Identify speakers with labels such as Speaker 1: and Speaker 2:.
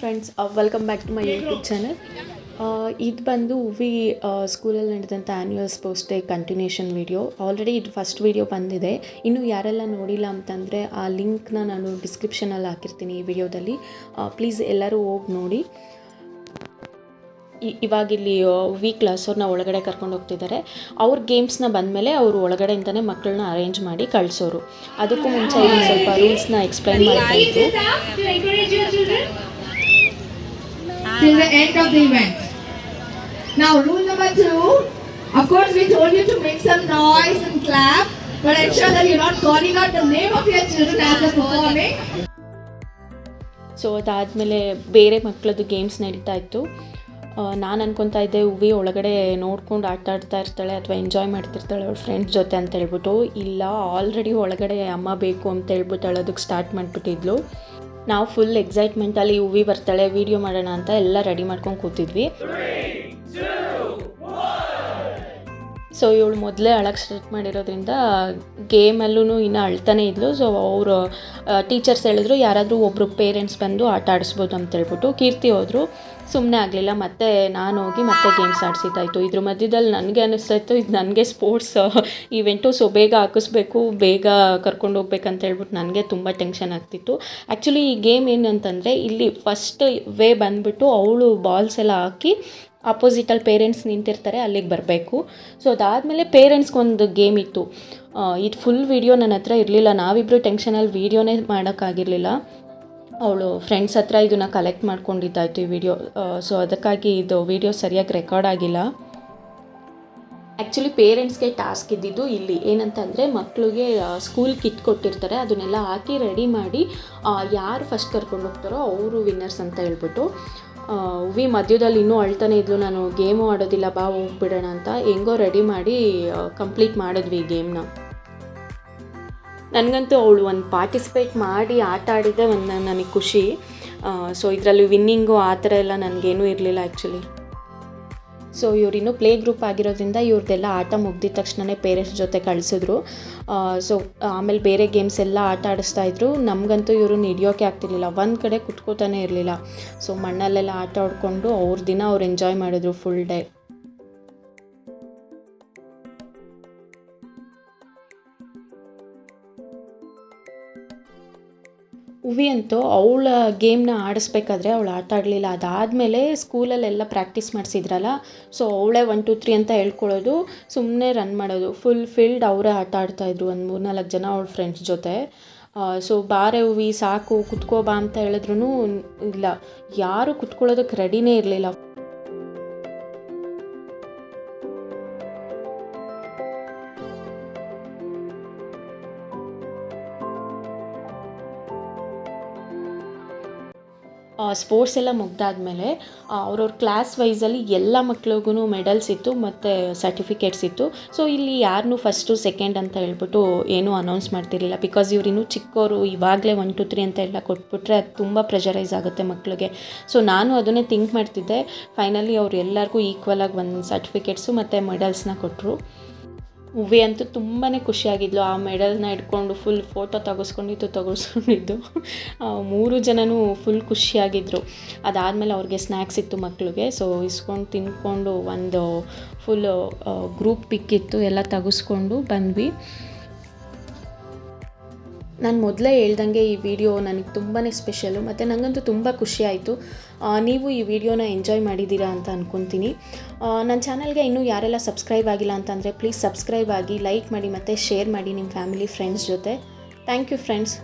Speaker 1: Friends welcome back to my YouTube channel ಇದು ಬಂದು V ಸ್ಕೂಲಲ್ಲಿ ನಡೆದಂಥ annual sports day continuation video already ಇದು ಫಸ್ಟ್ ವೀಡಿಯೋ ಬಂದಿದೆ. ಇನ್ನು ಯಾರೆಲ್ಲ ನೋಡಿಲ್ಲ ಅಂತಂದರೆ ಆ ಲಿಂಕ್ನ ನಾನು ಡಿಸ್ಕ್ರಿಪ್ಷನಲ್ಲಿ ಹಾಕಿರ್ತೀನಿ ಈ ವಿಡಿಯೋದಲ್ಲಿ ಪ್ಲೀಸ್ ಎಲ್ಲರೂ ಹೋಗಿ ನೋಡಿ. ಇವಾಗಿಲ್ಲಿ ವಿ ಇಲ್ಲಿ ವಿ ಕ್ಲಾಸವ್ರನ್ನ ಒಳಗಡೆ ಕರ್ಕೊಂಡು ಹೋಗ್ತಿದ್ದಾರೆ ಅವ್ರ ಗೇಮ್ಸ್ನ ಬಂದಮೇಲೆ ಅವರು ಒಳಗಡೆಯಿಂದನೇ ಮಕ್ಕಳನ್ನ ಅರೇಂಜ್ ಮಾಡಿ ಕಳಿಸೋರು. ಅದಕ್ಕೂ ಮುಂಚೆ ಸ್ವಲ್ಪ ರೂಲ್ಸ್ನ ಎಕ್ಸ್ಪ್ಲೈನ್ ಮಾಡ್ತಾ ಇದ್ರು.
Speaker 2: Till the end of the event. Now, rule number two. Of course, we told you to make some noise and clap, but ensure that you're not calling out the name of your children as they're performing.
Speaker 1: So ಅದಾದಮೇಲೆ ಬೇರೆ ಮಕ್ಕಳದ್ದು games ನಡೀತಾ ಇತ್ತು ನಾನು ಅನ್ಕೊತಾ ಇದ್ದೆ ಹೂವಿ ಒಳಗಡೆ ನೋಡ್ಕೊಂಡು ಆಟ ಆಡ್ತಾ ಇರ್ತಾಳೆ ಅಥವಾ ಎಂಜಾಯ್ ಮಾಡ್ತಿರ್ತಾಳೆ ಅವ್ರ ಫ್ರೆಂಡ್ಸ್ ಜೊತೆ ಅಂತ ಹೇಳ್ಬಿಟ್ಟು ಇಲ್ಲ ಆಲ್ರೆಡಿ ಒಳಗಡೆ ಅಮ್ಮ ಬೇಕು ಅಂತ ಹೇಳ್ಬಿಟ್ಟು ಅಳೋದಕ್ಕೆ ಸ್ಟಾರ್ಟ್ ಮಾಡಿಬಿಟ್ಟಿದ್ಲು ನಾವು ಫುಲ್ ಎಕ್ಸೈಟ್ಮೆಂಟಲ್ಲಿ ಹೂವಿ ಬರ್ತಾಳೆ ವೀಡಿಯೋ ಮಾಡೋಣ ಅಂತ ಎಲ್ಲ ರೆಡಿ ಮಾಡ್ಕೊಂಡು ಕೂತಿದ್ವಿ. ಸೊ ಇವಳು ಮೊದಲೇ ಅಳಕ್ಕೆ ಸ್ಟಾರ್ಟ್ ಮಾಡಿರೋದ್ರಿಂದ ಗೇಮಲ್ಲೂ ಇನ್ನೂ ಅಳ್ತಾನೆ ಇದ್ಲು. ಸೊ ಅವರು ಟೀಚರ್ಸ್ ಹೇಳಿದ್ರು, ಯಾರಾದರೂ ಒಬ್ಬರು ಪೇರೆಂಟ್ಸ್ ಬಂದು ಆಟ ಆಡಿಸ್ಬೋದು ಅಂತ ಹೇಳ್ಬಿಟ್ಟು ಕೀರ್ತಿ ಹೋದರು. ಸುಮ್ಮನೆ ಆಗಲಿಲ್ಲ. ಮತ್ತೆ ನಾನು ಹೋಗಿ ಮತ್ತೆ ಗೇಮ್ಸ್ ಆಡಿಸಿದ್ದಾಯಿತು. ಇದ್ರ ಮಧ್ಯದಲ್ಲಿ ನನಗೆ ಅನ್ನಿಸ್ತಾಯಿತ್ತು ಇದು ನನಗೆ ಸ್ಪೋರ್ಟ್ಸ್ ಇವೆಂಟು ಸೊ ಬೇಗ ಹಾಕಿಸ್ಬೇಕು, ಬೇಗ ಕರ್ಕೊಂಡು ಹೋಗ್ಬೇಕಂತ ಹೇಳ್ಬಿಟ್ಟು ನನಗೆ ತುಂಬ ಟೆನ್ಷನ್ ಆಗ್ತಿತ್ತು. ಆ್ಯಕ್ಚುಲಿ ಈ ಗೇಮ್ ಏನಂತಂದರೆ, ಇಲ್ಲಿ ಫಸ್ಟ್ ವೇ ಬಂದುಬಿಟ್ಟು ಅವಳು ಬಾಲ್ಸ್ ಎಲ್ಲ ಹಾಕಿ ಅಪೋಸಿಟಲ್ಲಿ ಪೇರೆಂಟ್ಸ್ ನಿಂತಿರ್ತಾರೆ, ಅಲ್ಲಿಗೆ ಬರಬೇಕು. ಸೊ ಅದಾದಮೇಲೆ ಪೇರೆಂಟ್ಸ್ಗೊಂದು ಗೇಮ್ ಇತ್ತು. ಇದು ಫುಲ್ ವೀಡಿಯೋ ನನ್ನ ಹತ್ರ ಇರಲಿಲ್ಲ. ನಾವಿಬ್ಬರು ಟೆನ್ಷನಲ್ಲಿ ವೀಡಿಯೋನೇ ಮಾಡೋಕ್ಕಾಗಿರಲಿಲ್ಲ. ಅವಳು ಫ್ರೆಂಡ್ಸ್ ಹತ್ರ ಇದನ್ನು ಕಲೆಕ್ಟ್ ಮಾಡ್ಕೊಂಡಿದ್ದಾಯಿತು ಈ ವಿಡಿಯೋ ಸೊ ಅದಕ್ಕಾಗಿ ಇದು ವಿಡಿಯೋ ಸರಿಯಾಗಿ ರೆಕಾರ್ಡ್ ಆಗಿಲ್ಲ. ಆ್ಯಕ್ಚುಲಿ ಪೇರೆಂಟ್ಸ್ಗೆ ಟಾಸ್ಕ್ ಇದ್ದಿದ್ದು ಇಲ್ಲಿ. ಏನಂತಂದರೆ ಮಕ್ಕಳಿಗೆ ಸ್ಕೂಲ್ ಕಿಟ್ ಕೊಟ್ಟಿರ್ತಾರೆ. ಅದನ್ನೆಲ್ಲ ಹಾಕಿ ರೆಡಿ ಮಾಡಿ ಯಾರು ಫಸ್ಟ್ ಕರ್ಕೊಂಡು ಹೋಗ್ತಾರೋ, ಅವರು ವಿನ್ನರ್ಸ್ ಅಂತ ಹೇಳ್ಬಿಟ್ಟು. ಆ, ವಿ ಮಧ್ಯದಲ್ಲಿ ಇನ್ನೂ ಅಳ್ತಾನೆ ಇದ್ಲು ನಾನು ಗೇಮು ಆಡೋದಿಲ್ಲ ಬಾ ಹೋಗ್ಬಿಡೋಣ ಅಂತ ಹೆಂಗೋ ರೆಡಿ ಮಾಡಿ ಕಂಪ್ಲೀಟ್ ಮಾಡಿದ್ವಿ ಗೇಮ್ನ. ನನಗಂತೂ ಅವಳು ಒಂದು ಪಾರ್ಟಿಸಿಪೇಟ್ ಮಾಡಿ ಆಟ ಆಡಿದ್ದೆ ಒಂದು ನನಗೆ ಖುಷಿ. ಸೊ ಇದರಲ್ಲಿ ವಿನ್ನಿಂಗು ಆ ಥರ ಎಲ್ಲ ನನಗೇನೂ ಇರಲಿಲ್ಲ ಆ್ಯಕ್ಚುಲಿ ಸೊ ಇವರಿನ್ನು ಪ್ಲೇ ಗ್ರೂಪ್ ಆಗಿರೋದ್ರಿಂದ ಇವ್ರದ್ದೆಲ್ಲ ಆಟ ಮುಗ್ದಿದ ತಕ್ಷಣವೇ ಪೇರೆಂಟ್ಸ್ ಜೊತೆ ಕಳಿಸಿದ್ರು. ಸೊ ಆಮೇಲೆ ಬೇರೆ ಗೇಮ್ಸ್ ಎಲ್ಲ ಆಟ ಆಡಿಸ್ತಾ ಇದ್ರು. ನಮಗಂತೂ ಇವರು ಹಿಡಿಯೋಕೆ ಆಗ್ತಿರ್ಲಿಲ್ಲ. ಒಂದು ಕಡೆ ಕುತ್ಕೋತಾನೆ ಇರಲಿಲ್ಲ. ಸೊ ಮಣ್ಣಲ್ಲೆಲ್ಲ ಆಟ ಆಡಿಕೊಂಡು ಅವ್ರ ದಿನ ಅವ್ರು ಎಂಜಾಯ್ ಮಾಡಿದ್ರು ಫುಲ್ ಡೇ ಉವಿ ಅಂತೂ ಅವಳ ಗೇಮ್ನ ಆಡಿಸ್ಬೇಕಾದ್ರೆ ಅವಳು ಆಟ ಆಡಲಿಲ್ಲ ಅದಾದಮೇಲೆ ಸ್ಕೂಲಲ್ಲೆಲ್ಲ ಪ್ರಾಕ್ಟೀಸ್ ಮಾಡಿಸಿದ್ರಲ್ಲ, ಸೊ ಅವಳೇ ಒನ್ ಟು ತ್ರೀ ಅಂತ ಹೇಳ್ಕೊಳ್ಳೋದು ಸುಮ್ಮನೆ ರನ್ ಮಾಡೋದು. ಫುಲ್ ಫೀಲ್ಡ್ ಅವರೇ ಆಟ ಆಡ್ತಾಯಿದ್ರು ಒಂದು ಮೂರ್ನಾಲ್ಕು ಜನ ಅವಳ ಫ್ರೆಂಡ್ಸ್ ಜೊತೆ. ಸೊ ಬಾರೆ ಹೂವಿ ಸಾಕು, ಕುತ್ಕೋ ಬಾ ಅಂತ ಹೇಳಿದ್ರು ಇಲ್ಲ. ಯಾರು ಕುತ್ಕೊಳ್ಳೋದಕ್ಕೆ ರೆಡಿನೇ ಇರಲಿಲ್ಲ. ಸ್ಪೋರ್ಟ್ಸ್ ಎಲ್ಲ ಮುಗಿದಾದ್ಮೇಲೆ ಅವ್ರವ್ರ ಕ್ಲಾಸ್ ವೈಸಲ್ಲಿ ಎಲ್ಲ ಮಕ್ಳಿಗೂ ಮೆಡಲ್ಸ್ ಇತ್ತು, ಮತ್ತು ಸರ್ಟಿಫಿಕೇಟ್ಸ್ ಇತ್ತು. ಸೊ ಇಲ್ಲಿ ಯಾರನ್ನೂ ಫಸ್ಟು ಸೆಕೆಂಡ್ ಅಂತ ಹೇಳ್ಬಿಟ್ಟು ಏನೂ ಅನೌನ್ಸ್ ಮಾಡ್ತಿರಲಿಲ್ಲ. ಬಿಕಾಸ್ ಇವ್ರು ಇನ್ನೂ ಚಿಕ್ಕವರು ಇವಾಗಲೇ ಒನ್ ಟು ತ್ರೀ ಅಂತ ಎಲ್ಲ ಕೊಟ್ಬಿಟ್ರೆ ಅದು ತುಂಬ ಪ್ರೆಷರೈಸ್ ಆಗುತ್ತೆ ಮಕ್ಕಳಿಗೆ ಸೊ ನಾನು ಅದನ್ನೇ ಥಿಂಕ್ ಮಾಡ್ತಿದ್ದೆ. ಫೈನಲಿ ಅವ್ರು ಎಲ್ಲರಿಗೂ ಈಕ್ವಲಾಗಿ ಒಂದು ಸರ್ಟಿಫಿಕೇಟ್ಸು ಮತ್ತು ಮೆಡಲ್ಸ್ನ ಕೊಟ್ಟರು ಉವಿ ಅಂತೂ ತುಂಬಾ ಖುಷಿಯಾಗಿದ್ಲು. ಆ ಮೆಡಲ್ನ ಇಟ್ಕೊಂಡು ಫುಲ್ ಫೋಟೋ ತಗಸ್ಕೊಂಡಿದ್ದು ತಗಸ್ಕೊಂಡಿದ್ದು. ಮೂರು ಜನನೂ ಫುಲ್ ಖುಷಿಯಾಗಿದ್ದರು ಅದಾದಮೇಲೆ ಅವ್ರಿಗೆ ಸ್ನ್ಯಾಕ್ಸ್ ಇತ್ತು ಮಕ್ಕಳಿಗೆ ಸೊ ಇಸ್ಕೊಂಡು ತಿನ್ಕೊಂಡು ಒಂದು ಫುಲ್ ಗ್ರೂಪ್ ಪಿಕ್ ಇತ್ತು. ಎಲ್ಲ ತೆಗೆಸ್ಕೊಂಡು ಬಂದ್ವಿ. ನಾನು ಮೊದಲೇ ಹೇಳ್ದಂಗೆ ಈ ವಿಡಿಯೋ ನನಗೆ ತುಂಬಾ ಸ್ಪೆಷಲು ಮತ್ತು ನನಗಂತೂ ತುಂಬ ಖುಷಿಯಾಯಿತು ನೀವು ಈ ವಿಡಿಯೋನ ಎಂಜಾಯ್ ಮಾಡಿದ್ದೀರಾ ಅಂತ ಅಂದ್ಕೊತೀನಿ ನನ್ನ ಚಾನಲ್ಗೆ ಇನ್ನೂ ಯಾರೆಲ್ಲ ಸಬ್ಸ್ಕ್ರೈಬ್ ಆಗಿಲ್ಲ ಅಂತಂದರೆ ಪ್ಲೀಸ್ ಸಬ್ಸ್ಕ್ರೈಬ್ ಆಗಿ ಲೈಕ್ ಮಾಡಿ ಮತ್ತು ಶೇರ್ ಮಾಡಿ ನಿಮ್ಮ ಫ್ಯಾಮಿಲಿ ಫ್ರೆಂಡ್ಸ್ ಜೊತೆ. Thank you friends